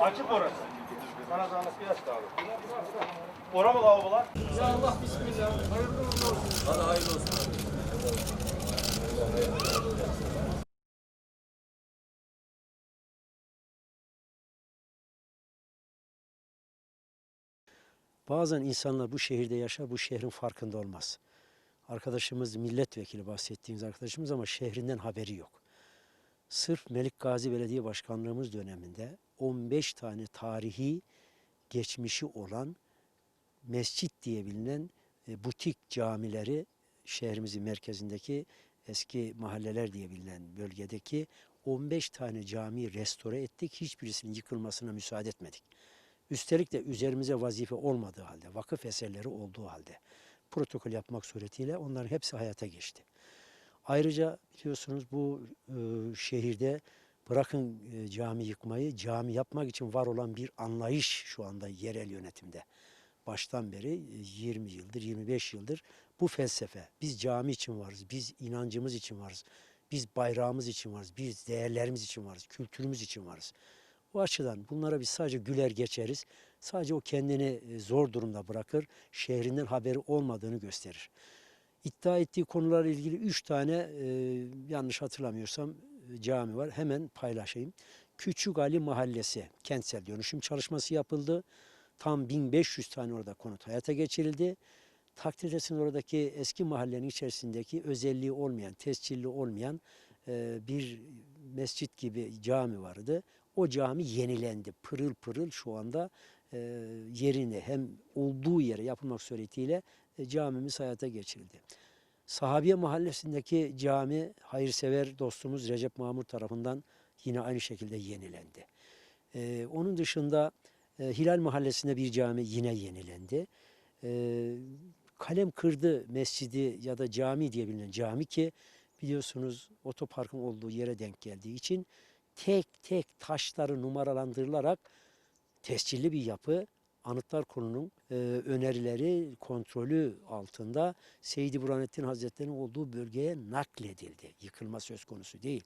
Açık orası. Sana zahmet bir aç da abi. Ora mı lavabolar? Ya Allah bismillah. Hayırlı uğurlu olsun. Hadi hayırlı olsun. Bazen insanlar bu şehirde yaşar, bu şehrin farkında olmaz. Arkadaşımız milletvekili bahsettiğimiz arkadaşımız ama şehrinden haberi yok. Sırf Melik Gazi Belediye Başkanlığımız döneminde 15 tane tarihi geçmişi olan mescit diye bilinen e, butik camileri şehrimizin merkezindeki eski mahalleler diye bilinen bölgedeki 15 tane camiyi restore ettik. Hiçbirisinin yıkılmasına müsaade etmedik. Üstelik de üzerimize vazife olmadığı halde, vakıf eserleri olduğu halde protokol yapmak suretiyle onların hepsi hayata geçti. Ayrıca biliyorsunuz bu e, şehirde bırakın e, cami yıkmayı, cami yapmak için var olan bir anlayış şu anda yerel yönetimde. Baştan beri e, 20 yıldır, 25 yıldır bu felsefe. Biz cami için varız, biz inancımız için varız, biz bayrağımız için varız, biz değerlerimiz için varız, kültürümüz için varız. Bu açıdan bunlara biz sadece güler geçeriz. Sadece o kendini e, zor durumda bırakır, şehrinden haberi olmadığını gösterir. İddia ettiği konularla ilgili üç tane e, yanlış hatırlamıyorsam e, cami var. Hemen paylaşayım. Küçük Ali Mahallesi kentsel dönüşüm çalışması yapıldı. Tam 1500 tane orada konut hayata geçirildi. Takdir edersiniz oradaki eski mahallenin içerisindeki özelliği olmayan, tescilli olmayan e, bir mescit gibi cami vardı. O cami yenilendi. Pırıl pırıl şu anda e, yerine hem olduğu yere yapılmak suretiyle camimiz hayata geçirildi. Sahabiye Mahallesi'ndeki cami hayırsever dostumuz Recep Mamur tarafından yine aynı şekilde yenilendi. E, onun dışında e, Hilal Mahallesi'nde bir cami yine yenilendi. E, Kalem Kırdı Mescidi ya da cami diye bilinen cami ki biliyorsunuz otoparkın olduğu yere denk geldiği için tek tek taşları numaralandırılarak tescilli bir yapı Anıtlar Kurulu'nun e, önerileri kontrolü altında Seydi Burhanettin Hazretleri'nin olduğu bölgeye nakledildi. Yıkılma söz konusu değil.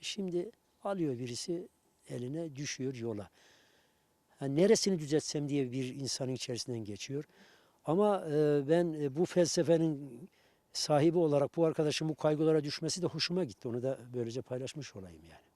Şimdi alıyor birisi eline düşüyor yola. Ha, neresini düzeltsem diye bir insanın içerisinden geçiyor. Ama e, ben e, bu felsefenin sahibi olarak bu arkadaşın bu kaygılara düşmesi de hoşuma gitti. Onu da böylece paylaşmış olayım yani.